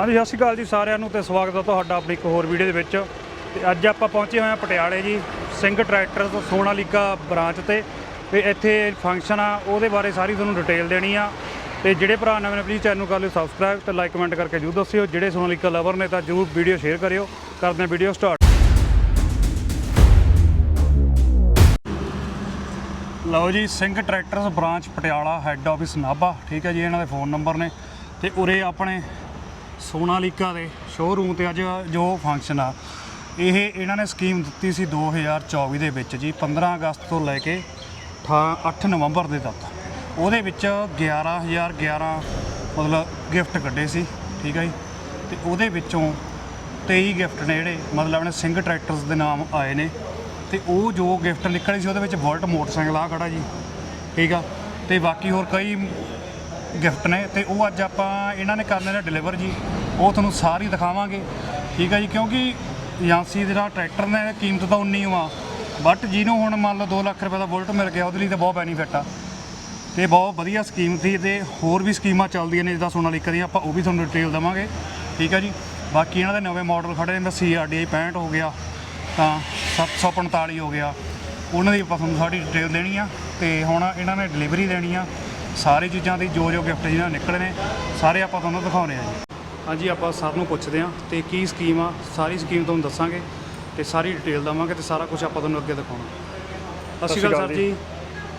ਹਾਂਜੀ, ਸਤਿ ਸ਼੍ਰੀ ਅਕਾਲ ਜੀ ਸਾਰਿਆਂ ਨੂੰ ਤੇ ਸਵਾਗਤ ਹੈ ਤੁਹਾਡਾ ਆਪਣੀ ਇੱਕ ਹੋਰ ਵੀਡੀਓ ਦੇ ਵਿੱਚ। ਤੇ ਅੱਜ ਆਪਾਂ ਪਹੁੰਚੇ ਹੋਏ ਹਾਂ ਪਟਿਆਲੇ ਜੀ, ਸਿੰਘ ਟਰੈਕਟਰਸ ਸੋਨਾਲੀਕਾ ਬ੍ਰਾਂਚ ਤੇ। ਤੇ ਇੱਥੇ ਫੰਕਸ਼ਨ ਆ, ਉਹਦੇ ਬਾਰੇ ਸਾਰੀ ਤੁਹਾਨੂੰ ਡਿਟੇਲ ਦੇਣੀ ਆ। ਤੇ ਜਿਹੜੇ ਭਰਾ ਨਵੇਂ ਨੇ ਪਲੀਜ਼ ਚੈਨਲ ਨੂੰ ਕਰ ਲਿਓ ਸਬਸਕ੍ਰਾਈਬ ਤੇ ਲਾਈਕ ਕਮੈਂਟ ਕਰਕੇ ਜਰੂਰ ਦੱਸਿਓ। ਜਿਹੜੇ ਸੋਨਾਲੀਕਾ ਲਵਰ ਨੇ ਤਾਂ ਜਰੂਰ ਵੀਡੀਓ ਸ਼ੇਅਰ ਕਰਿਓ। ਕਰਦੇ ਹਾਂ ਵੀਡੀਓ ਸਟਾਰਟ ਲਓ ਜੀ, Singh tractors branch Patiala head office Nabha. ਠੀਕ ਹੈ ਜੀ, ਇਹਨਾਂ ਦੇ ਫੋਨ ਨੰਬਰ ਨੇ। ਤੇ ਉਰੇ ਆਪਣੇ ਸੋਨਾਲੀਕਾ ਦੇ ਸ਼ੋਰੂਮ ਤੇ ਅੱਜ ਜੋ ਫੰਕਸ਼ਨ ਆ, ਇਹ ਇਹਨਾਂ ਨੇ ਸਕੀਮ ਦਿੱਤੀ ਸੀ 2024 ਦੇ ਵਿੱਚ ਜੀ 15 ਅਗਸਤ ਤੋਂ ਲੈ ਕੇ 8 ਨਵੰਬਰ ਦੇ ਤੱਕ। ਉਹਦੇ ਵਿੱਚ 11011 ਮਤਲਬ ਗਿਫਟ ਕੱਢੇ ਸੀ, ਠੀਕ ਹੈ ਜੀ? ਤੇ ਉਹਦੇ ਵਿੱਚੋਂ 23 ਗਿਫਟ ਨੇ ਜਿਹੜੇ, ਮਤਲਬ ਆਪਣੇ ਸਿੰਘ ਟਰੈਕਟਰਸ ਦੇ ਨਾਮ ਆਏ ਨੇ। ਤੇ ਉਹ ਜੋ ਗਿਫਟ ਨਿਕਲੇ ਸੀ, ਉਹਦੇ ਵਿੱਚ ਵੋਲਟ ਮੋਟਰਸਾਈਕਲ ਆ ਖੜਾ ਜੀ, ਠੀਕ ਆ? ਤੇ ਬਾਕੀ ਹੋਰ ਕਈ ਗਿਫਟ ਨੇ। ਤੇ ਉਹ ਅੱਜ ਆਪਾਂ, ਇਹਨਾਂ ਨੇ ਕਰਨੇ ਨੇ ਡਿਲੀਵਰ ਜੀ। ਉਹ ਤੁਹਾਨੂੰ ਸਾਰੀ ਦਿਖਾਵਾਂਗੇ। ਠੀਕ ਆ ਜੀ, ਕਿਉਂਕਿ ਏਜੰਸੀ ਦਾ ਟਰੈਕਟਰ ਨੇ, ਕੀਮਤ ਤਾਂ ਉਨੀ ਓ ਆ ਬਟ ਜਿਹਨੂੰ ਹੁਣ ਮੰਨ ਲਓ 2 ਲੱਖ ਰੁਪਏ ਦਾ ਬੁਲਟ ਮਿਲ ਗਿਆ, ਉਹਦੇ ਲਈ ਤਾਂ ਬਹੁਤ ਬੈਨੀਫਿਟ ਆ। ਤੇ ਬਹੁਤ ਵਧੀਆ ਸਕੀਮ ਸੀ ਤੇ ਹੋਰ ਵੀ ਸਕੀਮਾਂ ਚੱਲਦੀਆਂ ਨੇ, ਜਿੱਦਾਂ ਸੋਨਾਲੀਕਾ ਦੀਆਂ, ਆਪਾਂ ਉਹ ਵੀ ਤੁਹਾਨੂੰ ਡਿਟੇਲ ਦੇਵਾਂਗੇ। ਠੀਕ ਆ ਜੀ, ਬਾਕੀ ਇਹਨਾਂ ਦੇ ਨਵੇਂ ਮਾਡਲ ਖੜੇ ਨੇ CRDI 65 ਹੋ ਗਿਆ, ਤਾਂ 745 ਹੋ ਗਿਆ। ਉਹਨਾਂ ਦੀ ਆਪਾਂ ਤੁਹਾਨੂੰ ਸਾਰੀ ਡਿਟੇਲ ਦੇਣੀ ਆ, ਤੇ ਹੁਣ ਇਹਨਾਂ ਨੇ ਡਿਲੀਵਰੀ ਦੇਣੀ ਆ। ਸਾਰੀ ਚੀਜ਼ਾਂ ਦੀ ਜੋ ਜੋ ਗਿਫਟ ਜਿਹਨਾਂ ਨਿਕਲੇ ਨੇ, ਸਾਰੇ ਆਪਾਂ ਤੁਹਾਨੂੰ ਦਿਖਾਉਣੇ ਆ ਜੀ। ਹਾਂਜੀ ਆਪਾਂ ਸਰ ਨੂੰ ਪੁੱਛਦੇ ਆ ਤੇ ਕੀ ਸਕੀਮ ਆ ਸਾਰੀ ਸਕੀਮ ਤੁਹਾਨੂੰ ਦੱਸਾਂਗੇ ਤੇ ਸਾਰੀ ਡਿਟੇਲ ਦਵਾਂਗੇ ਤੇ ਸਾਰਾ ਕੁਝ ਆਪਾਂ ਤੁਹਾਨੂੰ ਅੱਗੇ ਦਿਖਾਉਣਾ। Sat Sri Akal sir ji.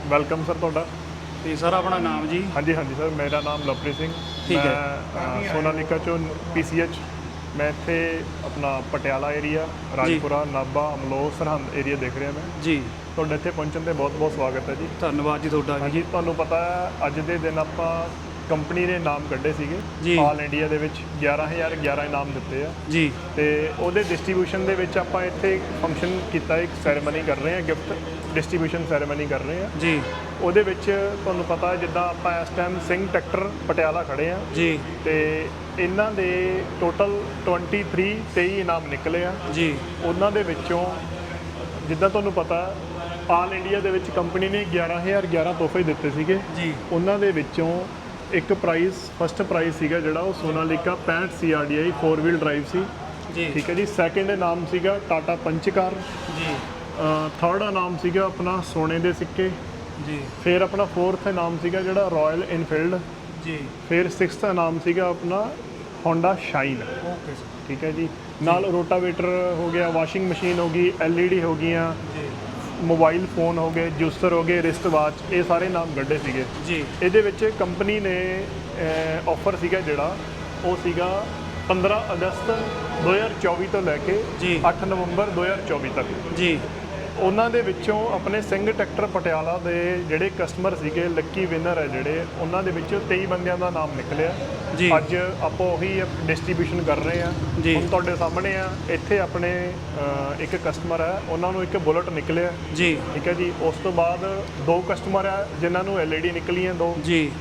Welcome sir ਤੁਹਾਡਾ। ਤੇ ਸਰ ਆਪਣਾ ਨਾਮ ਜੀ? ਹਾਂਜੀ ਹਾਂਜੀ ਸਰ ਮੇਰਾ ਨਾਮ ਲਵਪ੍ਰੀਤ ਸਿੰਘ। ਠੀਕ ਹੈ। ਸੋਨਾਲੀਕਾ ਚੋਂ ਪੀਸੀਐਚ ਮੈਂ ਇੱਥੇ ਆਪਣਾ ਪਟਿਆਲਾ ਏਰੀਆ ਰਾਜਪੁਰਾ ਨਾਭਾ ਅਮਲੋਹ ਸਰਹੰਦ ਏਰੀਆ ਦੇਖ ਰਿਹਾ ਮੈਂ। ਜੀ। ਤੁਹਾਡੇ ਇੱਥੇ ਪਹੁੰਚਣ ਤੇ ਬਹੁਤ ਬਹੁਤ ਸਵਾਗਤ ਹੈ ਜੀ। ਧੰਨਵਾਦ ਜੀ ਤੁਹਾਡਾ ਜੀ ਤੁਹਾਨੂੰ ਪਤਾ ਹੈ ਅੱਜ ਦੇ ਦਿਨ ਆਪਾਂ ਕੰਪਨੀ ਨੇ ਨਾਮ ਕੱਢੇ। ਸੀਗੇ। ਆਲ ਇੰਡੀਆ ਦੇ ਵਿੱਚ 11011 ਇਨਾਮ ਦਿੱਤੇ ਆ। ਜੀ। ਤੇ ਉਹਦੇ ਡਿਸਟ੍ਰੀਬਿਊਸ਼ਨ ਦੇ ਵਿੱਚ ਆਪਾਂ ਇੱਥੇ ਫੰਕਸ਼ਨ ਕੀਤਾ ਇੱਕ ਸੈਰੇਮਨੀ ਕਰ ਰਹੇ ਹਾਂ ਗਿਫਟ ਡਿਸਟ੍ਰੀਬਿਊਸ਼ਨ ਸੈਰੇਮਨੀ ਕਰ ਰਹੇ ਹਾਂ ਜੀ। ਉਹਦੇ ਵਿੱਚ ਤੁਹਾਨੂੰ ਪਤਾ ਜਿੱਦਾਂ ਆਪਾਂ ਇਸ ਟਾਈਮ ਸਿੰਘ ਟਰੈਕਟਰ ਪਟਿਆਲਾ ਖੜੇ ਆ। ਜੀ। ਤੇ ਇਹਨਾਂ ਦੇ ਟੋਟਲ 23 23 ਇਨਾਮ ਨਿਕਲੇ ਆ। ਜੀ। ਉਹਨਾਂ ਦੇ ਵਿੱਚੋਂ ਜਿੱਦਾਂ ਤੁਹਾਨੂੰ ਪਤਾ ਆਲ ਇੰਡੀਆ ਦੇ ਵਿੱਚ ਕੰਪਨੀ ਨੇ 11011 ਤੋਹਫੇ ਦਿੱਤੇ ਸੀਗੇ। ਜੀ। ਉਹਨਾਂ ਦੇ ਵਿੱਚੋਂ ਇੱਕ ਪ੍ਰਾਈਜ਼ ਫਸਟ ਪ੍ਰਾਈਜ਼ ਸੀਗਾ ਜਿਹੜਾ ਉਹ ਸੋਨਾਲੀਕਾ 65 CRDI 4 ਵੀਲ ਡਰਾਈਵ ਸੀ। ਜੀ। ਠੀਕ ਹੈ ਜੀ ਸੈਕਿੰਡ ਇਨਾਮ ਸੀਗਾ ਟਾਟਾ ਪੰਚਕਾਰ। ਜੀ। ਥਰਡ ਇਨਾਮ ਸੀਗਾ ਆਪਣਾ ਸੋਨੇ ਦੇ ਸਿੱਕੇ। ਜੀ। ਫਿਰ ਆਪਣਾ ਫੋਰਥ ਇਨਾਮ ਸੀਗਾ ਜਿਹੜਾ ਰਾਇਲ ਇਨਫੀਲਡ ਜੀ। ਫਿਰ 6th ਇਨਾਮ ਸੀਗਾ ਆਪਣਾ Honda ਸ਼ਾਈਨ ਓਕੇ ਸਰ। ਠੀਕ ਹੈ ਜੀ। ਨਾਲ ਰੋਟਾਵੇਟਰ ਹੋ ਗਿਆ ਵਾਸ਼ਿੰਗ ਮਸ਼ੀਨ ਹੋ ਗਈ LED ਹੋ ਗਈਆਂ। ਮੋਬਾਈਲ ਫੋਨ ਹੋ ਗਏ ਜੂਸਰ ਹੋ ਗਏ ਰਿਸਟ ਵਾਚ ਇਹ ਸਾਰੇ ਨਾਮ ਗੱਡੇ ਸੀਗੇ। ਜੀ। ਇਹਦੇ ਵਿੱਚ ਕੰਪਨੀ ਨੇ ਆਫਰ ਸੀਗਾ ਜਿਹੜਾ ਉਹ ਸੀਗਾ 15 ਅਗਸਤ 2024 ਤੋਂ ਲੈ ਕੇ ਜੀ। 8 ਨਵੰਬਰ 2024 ਤੱਕ। ਜੀ। ਉਹਨਾਂ ਦੇ ਵਿੱਚੋਂ ਆਪਣੇ ਸਿੰਘ ਟਰੈਕਟਰ ਪਟਿਆਲਾ ਦੇ ਜਿਹੜੇ ਕਸਟਮਰ ਸੀਗੇ ਲੱਕੀ ਵਿਨਰ ਹੈ ਜਿਹੜੇ ਉਹਨਾਂ ਦੇ ਵਿੱਚੋਂ 23 ਬੰਦਿਆਂ ਦਾ ਨਾਮ ਨਿਕਲਿਆ। ਜੀ। ਅੱਜ ਆਪਾਂ ਉਹੀ ਡਿਸਟ੍ਰੀਬਿਊਸ਼ਨ ਕਰ ਰਹੇ ਆ। ਹੁਣ ਤੁਹਾਡੇ ਸਾਹਮਣੇ ਆ ਇੱਥੇ ਆਪਣੇ ਅ, ਇੱਕ ਕਸਟਮਰ ਹੈ ਉਹਨਾਂ ਨੂੰ ਇੱਕ ਬੁਲਟ ਨਿਕਲਿਆ। ਜੀ। ਠੀਕ ਹੈ ਜੀ ਉਸ ਤੋਂ ਬਾਅਦ ਦੋ ਕਸਟਮਰ ਆ ਜਿਨ੍ਹਾਂ ਨੂੰ LED ਨਿਕਲੀਆਂ ਦੋ। ਜੀ।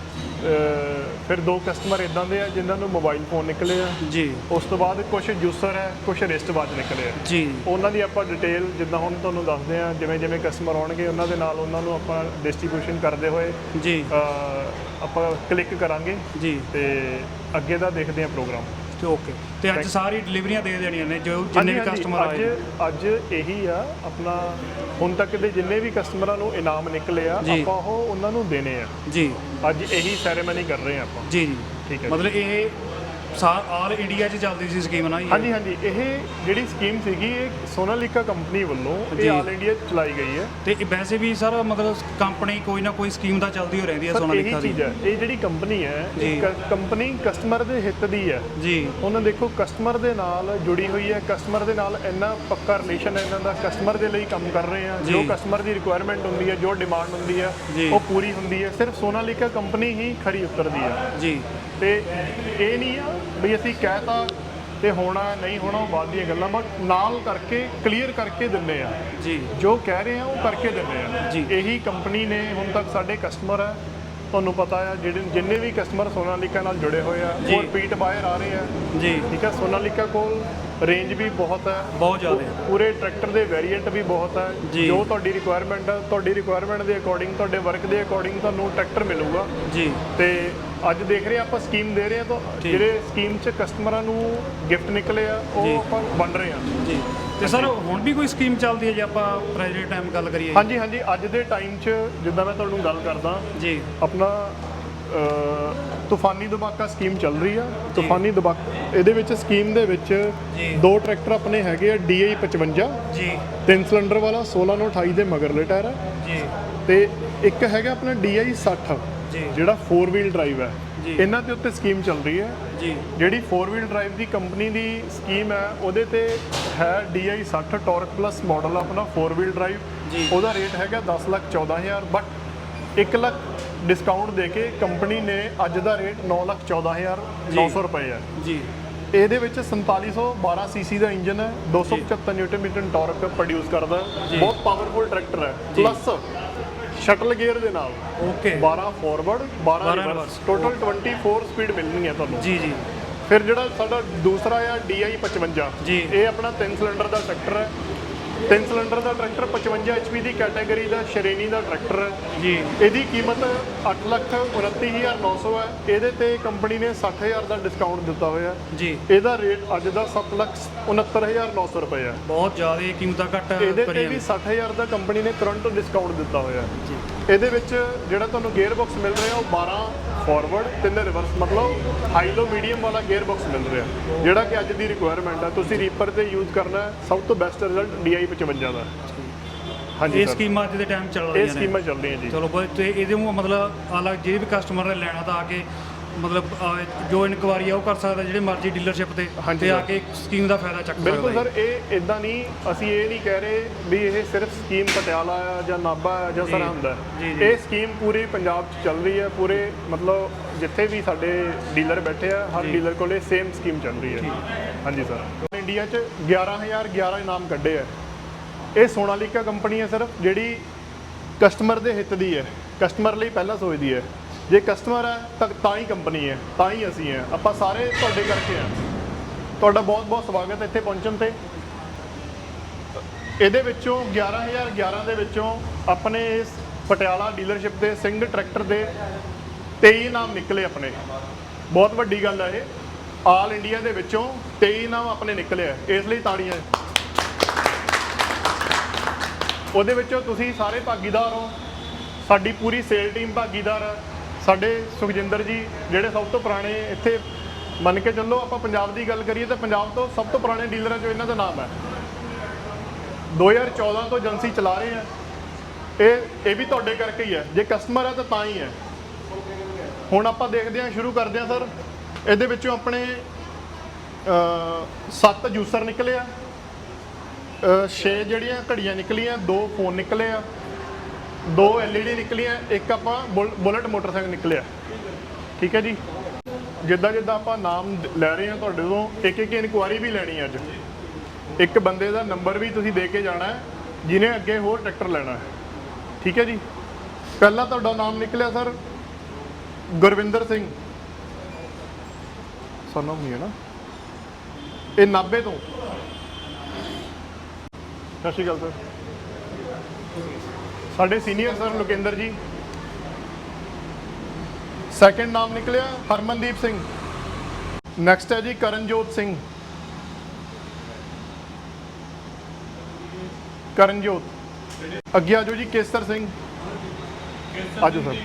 ਫਿਰ ਦੋ ਕਸਟਮਰ ਇਦਾਂ ਦੇ ਆ ਜਿਨ੍ਹਾਂ ਨੂੰ ਮੋਬਾਈਲ ਫੋਨ ਨਿਕਲੇ ਆ। ਜੀ। ਉਸ ਤੋਂ ਬਾਅਦ ਕੁਝ ਜੂਸਰ ਹੈ ਕੁਝ ਰਿਸਟ ਵਾਚ ਨਿਕਲੇ ਆ। ਜੀ। ਉਹਨਾਂ ਦੀ ਆਪਾਂ ਡਿਟੇਲ ਜਿੱਦਾਂ ਹੁਣ ਤੁਹਾਨੂੰ ਦੱਸਦੇ ਆ ਜਿਵੇਂ ਜਿਵੇਂ ਕਸਟਮਰ ਆਉਣਗੇ ਉਹਨਾਂ ਦੇ ਨਾਲ ਉਹਨਾਂ ਨੂੰ ਆਪਾਂ ਡਿਸਟ੍ਰੀਬਿਊਸ਼ਨ ਕਰਦੇ ਹੋਏ ਜੀ। ਆਪਾਂ ਕਲਿੱਕ ਕਰਾਂਗੇ ਜੀ। ਤੇ ਅੱਗੇ ਦਾ ਦੇਖਦੇ ਆ ਪ੍ਰੋਗਰਾਮ ਤੇ ਓਕੇ ਤੇ ਅੱਜ ਸਾਰੀ ਡਿਲੀਵਰੀਆਂ ਦੇ ਦੇਣੀਆਂ ਨੇ ਜੋ ਜਿੰਨੇ ਵੀ ਕਸਟਮਰ ਅੱਜ ਆਏ ਅੱਜ ਇਹੀ ਆ ਆਪਣਾ ਹੁਣ ਤੱਕ ਦੇ ਜਿੰਨੇ ਵੀ ਕਸਟਮਰਾਂ ਨੂੰ ਇਨਾਮ ਨਿਕਲੇ ਆ ਜੀ। ਆਪਾਂ ਉਹ ਉਹਨਾਂ ਨੂੰ ਦੇਣੇ ਆ। ਜੀ। ਅੱਜ ਇਹੀ ਸੈਰੇਮਨੀ ਕਰ ਰਹੇ ਆ ਆਪਾਂ। ਜੀ ਜੀ। ਠੀਕ ਹੈ ਮਤਲਬ ਇਹ ਆਲ ਇੰਡੀਆ 'ਚ ਚੱਲਦੀ ਸੀ ਸਕੀਮ ਨਾ ਜੀ? ਹਾਂਜੀ ਹਾਂਜੀ। ਇਹ ਜਿਹੜੀ ਸਕੀਮ ਸੀਗੀ ਇਹ ਸੋਨਾਲੀਕਾ ਕੰਪਨੀ ਵੱਲੋਂ ਜੀ। ਇਹ ਆਲ ਇੰਡੀਆ ਚਲਾਈ ਗਈ ਹੈ। ਤੇ ਇਹ ਵੈਸੇ ਵੀ ਸਰ ਮਤਲਬ ਕੰਪਨੀ ਕੋਈ ਨਾ ਕੋਈ ਸਕੀਮ ਤਾਂ ਚੱਲਦੀ ਹੋ ਰਹਿੰਦੀ ਹੈ ਸਰ ਸੋਨਾਲੀਕਾ ਦੀ। ਚੀਜ਼ ਹੈ। ਇਹ ਜਿਹੜੀ ਕੰਪਨੀ ਹੈ ਜੀ। ਕੰਪਨੀ ਕਸਟਮਰ ਦੇ ਹਿੱਤ ਦੀ ਹੈ। ਜੀ। ਉਹਨਾਂ ਦੇਖੋ ਕਸਟਮਰ ਦੇ ਨਾਲ ਜੁੜੀ ਹੋਈ ਹੈ। ਕਸਟਮਰ ਦੇ ਨਾਲ ਇੰਨਾ ਪੱਕਾ ਰਿਲੇਸ਼ਨ ਹੈ ਇਹਨਾਂ ਦਾ। ਕਸਟਮਰ ਦੇ ਲਈ ਕੰਮ ਕਰ ਰਹੇ ਆ। ਜੀ। ਜੋ। ਕਸਟਮਰ ਦੀ ਰਿਕੁਆਇਰਮੈਂਟ ਹੁੰਦੀ ਹੈ ਜੋ ਡਿਮਾਂਡ ਹੁੰਦੀ ਹੈ ਜੀ। ਉਹ ਪੂਰੀ ਹੁੰਦੀ ਹੈ। ਸਿਰਫ ਸੋਨਾਲੀਕਾ ਕੰਪਨੀ ਹੀ ਖਰੀ ਉਤਰਦੀ ਹੈ। ਜੀ। ਤੇ ਇਹ ਨਹੀਂ ਆ ਵੀ ਅਸੀਂ ਕਹਿਤਾ ਤੇ ਹੋਣਾ ਨਹੀਂ ਹੋਣਾ ਉਹ ਬਾਅਦ ਦੀਆਂ ਗੱਲਾਂ ਬਟ ਨਾਲ ਕਰਕੇ ਕਲੀਅਰ ਕਰਕੇ ਦਿੰਦੇ ਆ। ਜੀ। ਜੋ ਕਹਿ ਰਹੇ ਆ ਉਹ ਕਰਕੇ ਦਿੰਦੇ ਆ। ਜੀ। ਇਹੀ ਕੰਪਨੀ ਨੇ ਹੁਣ ਤੱਕ ਸਾਡੇ ਕਸਟਮਰ ਆ। ਤੁਹਾਨੂੰ ਪਤਾ ਆ ਜਿਹੜੇ ਜਿੰਨੇ ਵੀ ਕਸਟਮਰ ਸੋਨਾਲੀਕਾ ਨਾਲ ਜੁੜੇ ਹੋਏ ਆ ਜੀ। ਉਹ ਰਿਪੀਟ ਬਾਇਰ ਆ ਰਹੇ ਆ। ਜੀ। ਠੀਕ ਹੈ ਸੋਨਾਲੀਕਾ ਕੋਲ ਰੇਂਜ ਵੀ ਬਹੁਤ ਹੈ ਬਹੁਤ ਜ਼ਿਆਦਾ ਪੂਰੇ ਟਰੈਕਟਰ ਦੇ ਵੇਰੀਐਂਟ ਵੀ ਬਹੁਤ ਹੈ ਜੀ। ਜੋ ਤੁਹਾਡੀ ਰਿਕੁਆਇਰਮੈਂਟ ਹੈ ਤੁਹਾਡੀ ਰਿਕੁਆਇਰਮੈਂਟ ਦੇ ਅਕੋਰਡਿੰਗ ਤੁਹਾਡੇ ਵਰਕ ਦੇ ਅਕੋਰਡਿੰਗ ਤੁਹਾਨੂੰ ਟਰੈਕਟਰ ਮਿਲੂਗਾ। ਜੀ। ਤੇ ਅੱਜ ਦੇਖ ਰਹੇ ਆਪਾਂ ਸਕੀਮ ਦੇ ਰਹੇ ਹਾਂ ਤਾਂ। ਜਿਹੜੇ ਸਕੀਮ 'ਚ ਕਸਟਮਰਾਂ ਨੂੰ ਗਿਫਟ ਨਿਕਲੇ ਆ। ਉਹ ਆਪਾਂ ਵੰਡ ਰਹੇ ਹਾਂ। ਜੀ। ਤੇ ਸਰ ਹੁਣ ਵੀ ਕੋਈ ਸਕੀਮ ਚੱਲਦੀ ਹੈ ਜੇ ਆਪਾਂ ਪ੍ਰੈਜ਼ੈਂਟ ਟਾਈਮ ਗੱਲ ਕਰੀਏ? ਹਾਂਜੀ ਹਾਂਜੀ। ਅੱਜ ਦੇ ਟਾਈਮ 'ਚ ਜਿੱਦਾਂ ਮੈਂ ਤੁਹਾਨੂੰ ਗੱਲ ਕਰਦਾ ਜੀ। ਆਪਣਾ ਤੂਫਾਨੀ ਧਮਾਕਾ ਸਕੀਮ ਚੱਲ ਰਹੀ ਆ। ਤੂਫਾਨੀ ਧਮਾਕਾ ਇਹਦੇ ਵਿੱਚ ਸਕੀਮ ਦੇ ਵਿੱਚ। ਦੋ ਟਰੈਕਟਰ ਆਪਣੇ ਹੈਗੇ ਆ DI 55 ਜੀ। ਤਿੰਨ ਸਿਲੰਡਰ ਵਾਲਾ 16 ਨੂੰ 28 ਦੇ ਮਗਰਲੇ ਟਾਇਰ ਹੈ ਜੀ। ਤੇ ਇੱਕ ਹੈਗਾ ਆਪਣਾ DI 60 ਜੀ ਜਿਹੜਾ 4 ਵੀਲ ਡਰਾਈਵ ਹੈ। ਇਹਨਾਂ ਦੇ ਉੱਤੇ ਸਕੀਮ ਚੱਲ ਰਹੀ ਹੈ। ਜੀ। ਜਿਹੜੀ 4 ਵੀਲ ਡਰਾਈਵ ਦੀ ਕੰਪਨੀ ਦੀ ਸਕੀਮ ਹੈ ਉਹਦੇ ਤੇ ਹੈ DI 60 ਟਾਰਕ ਪਲੱਸ ਮਾਡਲ ਆਪਣਾ 4 ਵੀਲ ਡਰਾਈਵ ਜੀ। ਉਹਦਾ ਰੇਟ ਹੈਗਾ 10 ਲੱਖ 14000 ਬਟ 1 ਲੱਖ ਡਿਸਕਾਊਂਟ ਦੇ ਕੇ ਕੰਪਨੀ ਨੇ ਅੱਜ ਦਾ ਰੇਟ 9 ਲੱਖ 14000 900 ਰੁਪਏ ਹੈ। ਜੀ। ਇਹਦੇ ਵਿੱਚ 4712 ਸੀਸੀ ਦਾ ਇੰਜਨ ਹੈ 275 ਨਿਊਟਨ ਮੀਟਰ ਟਾਰਕ ਪ੍ਰੋਡਿਊਸ ਕਰਦਾ। ਬਹੁਤ ਪਾਵਰਫੁਲ ਟਰੈਕਟਰ ਹੈ। ਪਲੱਸ ਸ਼ਟਲ ਗੇਅਰ ਦੇ ਨਾਲ। Okay 12 forward 12 12 reverse. Total 24 speed ਮਿਲਣੀ ਹੈ ਤੁਹਾਨੂੰ। ਜੀ ਜੀ। ਫਿਰ ਜਿਹੜਾ ਸਾਡਾ ਦੂਸਰਾ ਆ DI 55 ਜੀ। ਇਹ ਆਪਣਾ ਤਿੰਨ ਸਿਲੰਡਰ ਦਾ ਟਰੈਕਟਰ ਹੈ। ਤਿੰਨ ਸਿਲੰਡਰ ਦਾ ਟਰੈਕਟਰ 55 HP ਦੀ ਕੈਟਾਗਰੀ ਦਾ ਸ਼੍ਰੇਣੀ ਦਾ ਟਰੈਕਟਰ ਹੈ। ਜੀ। ਇਹਦੀ ਕੀਮਤ 8 ਲੱਖ 29900 ਹੈ। ਇਹਦੇ ਤੇ ਕੰਪਨੀ ਨੇ 60000 ਦਾ ਡਿਸਕਾਊਂਟ ਦਿੱਤਾ ਹੋਇਆ। ਜੀ। ਇਹਦਾ ਰੇਟ ਅੱਜ ਦਾ 7 ਲੱਖ 69900 ਰੁਪਏ ਹੈ। ਬਹੁਤ ਜ਼ਿਆਦਾ ਕੀਮਤਾਂ ਘੱਟ ਇਹਦੇ ਤੇ ਵੀ 60000 ਦਾ ਕੰਪਨੀ ਨੇ ਕਰੰਟ ਡਿਸਕਾਊਂਟ ਦਿੱਤਾ ਹੋਇਆ ਜੀ। ਇਹਦੇ ਵਿੱਚ ਜਿਹੜਾ ਤੁਹਾਨੂੰ ਗੇਅਰ ਬਾਕਸ ਮਿਲ ਰਿਹਾ ਉਹ 12 ਫਾਰਵਰਡ ਤਿੰਨ ਰਿਵਰਸ ਮਤਲਬ ਹਾਈ ਲੋ ਮੀਡੀਅਮ ਵਾਲਾ ਗੇਅਰ ਬਾਕਸ ਮਿਲ ਰਿਹਾ। ਜਿਹੜਾ ਕਿ ਅੱਜ ਦੀ ਰਿਕੁਆਇਰਮੈਂਟ ਹੈ ਤੁਸੀਂ ਰੀਪਰ ਤੇ ਯੂਜ਼ ਕਰਨਾ ਸਭ ਤੋਂ ਬੈਸਟ ਰਿਜ਼ਲਟ DI 55 ਦਾ। ਹਾਂਜੀ ਇਹ ਸਰ ਸਕੀਮਾਂ ਅੱਜ ਦੇ ਟਾਈਮ ਚੱਲ ਇਹ ਰਹੀਆਂ ਨੇ। ਸਕੀਮਾਂ ਚੱਲ ਰਹੀਆਂ ਜੀ। ਚਲੋ ਬਈ ਤੇ ਇਹਦੇ ਨੂੰ ਮਤਲਬ ਅਲੱਗ ਜਿਹੜੇ ਵੀ ਕਸਟਮਰ ਨੇ ਲੈਣਾ ਤਾਂ ਆ ਕੇ ਮਤਲਬ ਅਹ, ਜੋ ਇਨਕੁਆਰੀ ਆ ਉਹ ਕਰ ਸਕਦਾ ਜਿਹੜੇ ਮਰਜ਼ੀ ਡੀਲਰਸ਼ਿਪ ਤੇ ਹਾਂਜੀ ਤੇ ਆ ਸਰ। ਕੇ ਸਕੀਮ ਦਾ ਫਾਇਦਾ ਚੱਕ ਸਕਦਾ ਬਿਲਕੁਲ ਜੀ। ਸਰ ਇਹ ਇਦਾਂ ਨਹੀਂ ਅਸੀਂ ਇਹ ਨਹੀਂ ਕਹਿ ਰਹੇ ਵੀ ਇਹ ਸਿਰਫ ਸਕੀਮ ਪਟਿਆਲਾ ਆ ਜਾਂ ਨਾਭਾ ਆ ਜਾਂ ਜੀ। ਸਰਹੰਦ ਜੀ, ਜੀ। ਇਹ ਸਕੀਮ ਪੂਰੇ ਪੰਜਾਬ 'ਚ ਚੱਲ ਰਹੀ ਹੈ ਪੂਰੇ ਮਤਲਬ ਜਿੱਥੇ ਵੀ ਸਾਡੇ ਡੀਲਰ ਬੈਠੇ ਆ ਹਰ ਜੀ। ਡੀਲਰ ਕੋਲੇ ਸੇਮ ਸਕੀਮ ਚੱਲ ਰਹੀ ਹੈ ਹਾਂਜੀ ਸਰ ਇੰਡੀਆ 'ਚ 11011 ਇਨਾਮ ਕੱਢੇ ਆ ਇਹ ਸੋਨਾਲੀਕਾ ਕੰਪਨੀ ਹੈ ਸਿਰਫ ਜਿਹੜੀ ਕਸਟਮਰ ਦੇ ਹਿੱਤ ਦੀ ਹੈ ਕਸਟਮਰ ਲਈ ਪਹਿਲਾਂ ਸੋਚਦੀ ਹੈ ਜੇ ਕਸਟਮਰ ਹੈ ਤਾਂ ਤਾਂ ਹੀ ਕੰਪਨੀ ਹੈ, ਤਾਂ ਹੀ ਅਸੀਂ ਹੈ। ਆਪਾਂ ਸਾਰੇ ਤੁਹਾਡੇ ਕਰਕੇ ਆ। ਤੁਹਾਡਾ ਬਹੁਤ ਬਹੁਤ ਸਵਾਗਤ ਹੈ ਇੱਥੇ ਪਹੁੰਚਣ ਤੇ। ਇਹਦੇ ਵਿੱਚੋਂ 11011 ਦੇ ਵਿੱਚੋਂ ਆਪਣੇ ਇਸ ਪਟਿਆਲਾ ਡੀਲਰਸ਼ਿਪ ਦੇ ਸਿੰਘ ਟਰੈਕਟਰ ਦੇ 23 ਨਾਮ ਨਿਕਲੇ ਆਪਣੇ। ਬਹੁਤ ਵੱਡੀ ਗੱਲ ਹੈ ਇਹ। ਆਲ ਇੰਡੀਆ ਦੇ ਵਿੱਚੋਂ 23 ਨਾਮ ਆਪਣੇ ਨਿਕਲੇ ਆ। ਇਸ ਲਈ ਤਾੜੀਆਂ ਉਹਦੇ ਵਿੱਚੋਂ ਤੁਸੀਂ ਸਾਰੇ ਭਾਗੀਦਾਰ ਹੋ। ਸਾਡੀ ਪੂਰੀ ਸੇਲ ਟੀਮ ਭਾਗੀਦਾਰ ਹੈ ਸਾਡੇ ਸੁਖਜਿੰਦਰ ਜੀ ਜਿਹੜੇ ਸਭ ਤੋਂ ਪੁਰਾਣੇ ਇੱਥੇ ਮੰਨ ਕੇ ਚੱਲੋ ਆਪਾਂ ਪੰਜਾਬ ਦੀ ਗੱਲ ਕਰੀਏ ਤਾਂ ਪੰਜਾਬ ਤੋਂ ਸਭ ਤੋਂ ਪੁਰਾਣੇ ਡੀਲਰਾਂ ਚੋਂ ਇਹਨਾਂ ਦਾ ਨਾਮ ਹੈ। 2014 ਤੋਂ ਏਜੰਸੀ ਚਲਾ ਰਹੇ ਆ। ਇਹ ਇਹ ਵੀ ਤੁਹਾਡੇ ਕਰਕੇ ਹੀ ਹੈ। ਜੇ ਕਸਟਮਰ ਹੈ ਤਾਂ ਤਾਂ ਹੀ ਹੈ। ਹੁਣ ਆਪਾਂ ਦੇਖਦੇ ਹਾਂ, ਸ਼ੁਰੂ ਕਰਦੇ ਹਾਂ ਸਰ। ਇਹਦੇ ਵਿੱਚੋਂ ਆਪਣੇ ਸੱਤ ਜੂਸਰ ਨਿਕਲੇ ਆ। ਛੇ ਜਿਹੜੀਆਂ ਘੜੀਆਂ ਨਿਕਲੀਆਂ, ਦੋ ਫੋਨ ਨਿਕਲੇ ਆ। ਦੋ LED ਨਿਕਲੀਆਂ, ਇੱਕ ਆਪਾਂ ਬੁਲ- ਬੁਲਟ ਮੋਟਰਸਾਈਕਲ ਨਿਕਲਿਆ। ਠੀਕ ਹੈ ਜੀ? ਜਿੱਦਾਂ ਜਿੱਦਾਂ ਆਪਾਂ ਨਾਮ ਲੈ ਰਹੇ ਹਾਂ ਤੁਹਾਡੇ ਤੋਂ, ਇੱਕ ਇੱਕ ਇਨਕੁਆਰੀ ਵੀ ਲੈਣੀ ਹੈ ਅੱਜ। ਇੱਕ ਬੰਦੇ ਦਾ ਨੰਬਰ ਵੀ ਤੁਸੀਂ ਦੇ ਕੇ ਜਾਣਾ ਹੈ, ਜਿਹਨੇ ਅੱਗੇ ਹੋਰ ਟਰੈਕਟਰ ਲੈਣਾ ਹੈ। ਠੀਕ ਹੈ ਜੀ? ਪਹਿਲਾ ਤੁਹਾਡਾ ਨਾਮ ਨਿਕਲਿਆ, ਸਰ। ਗੁਰਵਿੰਦਰ ਸਿੰਘ। ਸਾਨੂੰ ਨਹੀਂ ਹੈ ਨਾ? ਇਹ 90 ਤੋਂ। ਸਤਿ ਸ਼੍ਰੀ ਅਕਾਲ, ਸਰ। ਸਾਡੇ senior sir Lokender ji. Second name ਨਿਕਲਿਆ ਹਰਮਨਦੀਪ ਸਿੰਘ। ਨੈਕਸਟ ਹੈ ਜੀ ਕਰਨਜੋਤ ਸਿੰਘ। ਕਰਨਜੋਤ। ਅੱਗੇ ਆਜੋ ਜੀ ਕੇਸਰ ਸਿੰਘ। ਆਜੋ ਸਰ।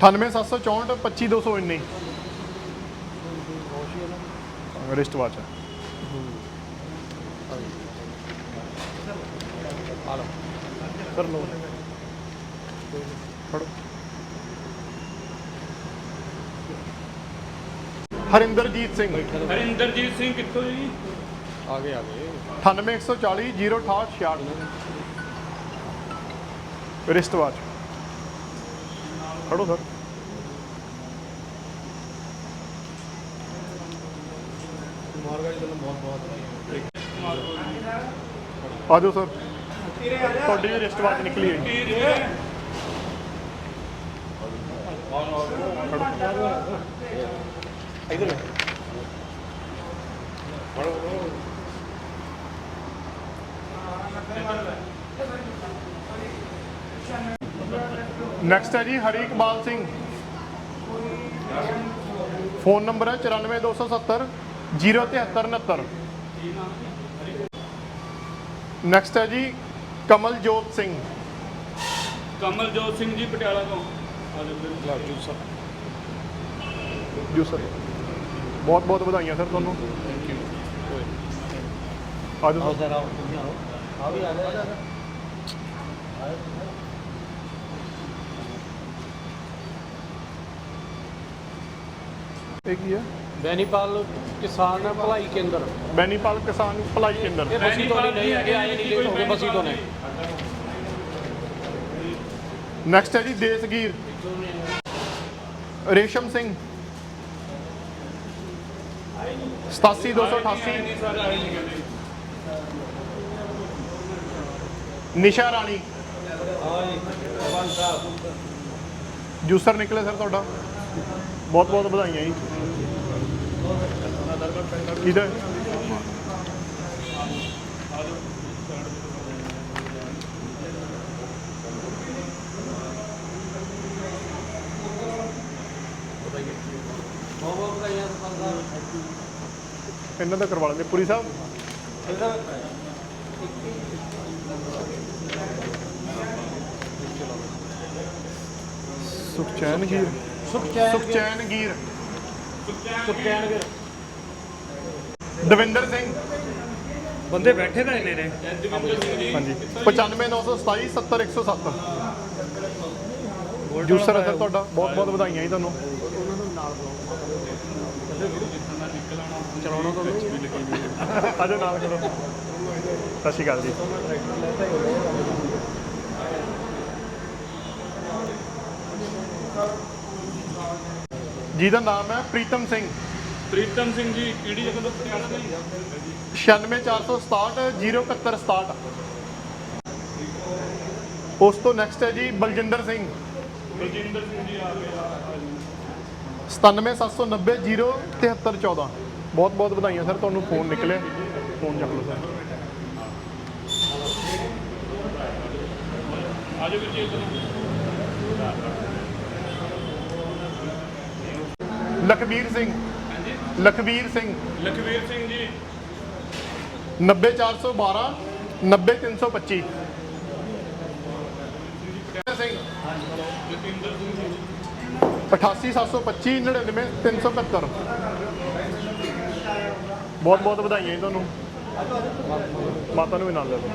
98764 25219 ਰਿਸਟ ਵਾਚ ਹੈ। ਸਰ ਲੋ ਫੜੋ। ਹਰਿੰਦਰਜੀਤ ਸਿੰਘ। ਹਰਿੰਦਰਜੀਤ ਸਿੰਘ ਕਿੱਥੋਂ ਜੀ? 98140 068 ਰਿਸਟ ਵਾਚ ਫੜੋ ਸਰ। ਆ ਜਾਓ ਸਰ। ਤੁਹਾਡੀ ਰਿਸਟ ਵਾਚ ਨਿਕਲੀ ਹੈ ਨੈਕਸਟ ਹੈ ਜੀ ਹਰੀ ਇਕਬਾਲ ਸਿੰਘ। ਫੋਨ ਨੰਬਰ ਹੈ 94270 07369 ਨੈਕਸਟ ਹੈ ਜੀ ਕਮਲਜੋਤ ਸਿੰਘ ਕਮਲਜੋਤ ਸਿੰਘ ਜੀ ਪਟਿਆਲਾ ਤੋਂ ਆ ਜਾਓ ਵੀਰੇ। ਜੀ ਸਰ ਬਹੁਤ ਬਹੁਤ ਵਧਾਈਆਂ ਸਰ ਤੁਹਾਨੂੰ ਆ ਜਾਓ ਸਰ ਇਹ ਕੀ ਹੈ ਬੈਨੀਪਾਲ ਕਿਸਾਨ ਭਲਾਈ ਕੇਂਦਰ। ਬੈਨੀਪਾਲ ਕਿਸਾਨ ਭਲਾਈ ਕੇਂਦਰ। ਇਹ ਬਸੀ ਤੋਂ ਨਹੀਂ ਹੈਗੇ ਆਏ ਨਹੀਂ ਲੇਟ ਹੋ ਗਏ ਬਸੀ ਤੋਂ ਨੇ। ਨੈਕਸਟ ਹੈ ਜੀ ਦੇਸਗੀਰ। ਰੇਸ਼ਮ ਸਿੰਘ। 87288 ਨਿਸ਼ਾ ਰਾਣੀ। ਜੂਸਰ ਨਿਕਲੇ ਸਰ ਤੁਹਾਡਾ। ਬਹੁਤ ਬਹੁਤ ਵਧਾਈਆਂ ਜੀ। ਕਿਹਦਾ? ਇਹਨਾਂ ਦਾ ਕਰਵਾ ਲੈਂਦੇ। ਪੁਰੀ ਸਾਹਿਬ? ਸੁਖਚੈਨ ਗੀਰ ਸੁਖਚੈਨ ਗੀਰ ਸੁਖਚੈਨਗਰ ਦਵਿੰਦਰ ਸਿੰਘ। ਬੰਦੇ ਬੈਠੇ ਤਾਂ ਇੰਨੇ ਨੇ। ਹਾਂਜੀ। 95927 70107 ਜੂਸਰ ਹੈ ਸਰ ਤੁਹਾਡਾ ਬਹੁਤ ਬਹੁਤ ਵਧਾਈਆਂ ਜੀ ਤੁਹਾਨੂੰ। ਚਲਾਉਣਾ ਤਾਂ ਅਜੇ ਨਾਲ ਕਰੋ ਸਤਿ ਸ਼੍ਰੀ ਅਕਾਲ ਜੀ। ਜਿਹਦਾ ਨਾਮ ਹੈ ਪ੍ਰੀਤਮ ਸਿੰਘ। ਪ੍ਰੀਤਮ ਸਿੰਘ ਜੀ ਕਿਹੜੀ ਜਗ੍ਹਾ ਤੋਂ ਪਟਿਆਲਾ ਤੋਂ ਜੀ? 96467 07167 ਉਸ ਤੋਂ ਨੈਕਸਟ ਹੈ ਜੀ ਬਲਜਿੰਦਰ ਸਿੰਘ। ਬਲਜਿੰਦਰ ਸਿੰਘ ਜੀ ਆ ਗਏ 97790 07314 ਬਹੁਤ ਬਹੁਤ ਵਧਾਈਆਂ ਸਰ ਤੁਹਾਨੂੰ ਫੋਨ ਨਿਕਲਿਆ। ਫੋਨ ਚੱਕ ਲਓ ਸਰ। ਆ ਜਾਓ ਵੀਰ ਜੀ ਇੱਧਰ। ਲਖਬੀਰ ਸਿੰਘ। ਲਖਬੀਰ ਸਿੰਘ। ਲਖਵੀਰ ਸਿੰਘ ਜੀ। 90412 90325 ਸਿੰਘ। ਜਤਿੰਦਰ ਸਿੰਘ ਜੀ। 88725 99377 ਬਹੁਤ ਬਹੁਤ ਵਧਾਈਆਂ ਜੀ ਤੁਹਾਨੂੰ। ਮਾਤਾ ਨੂੰ ਵੀ ਨਾਲ ਲੈ ਲਓ।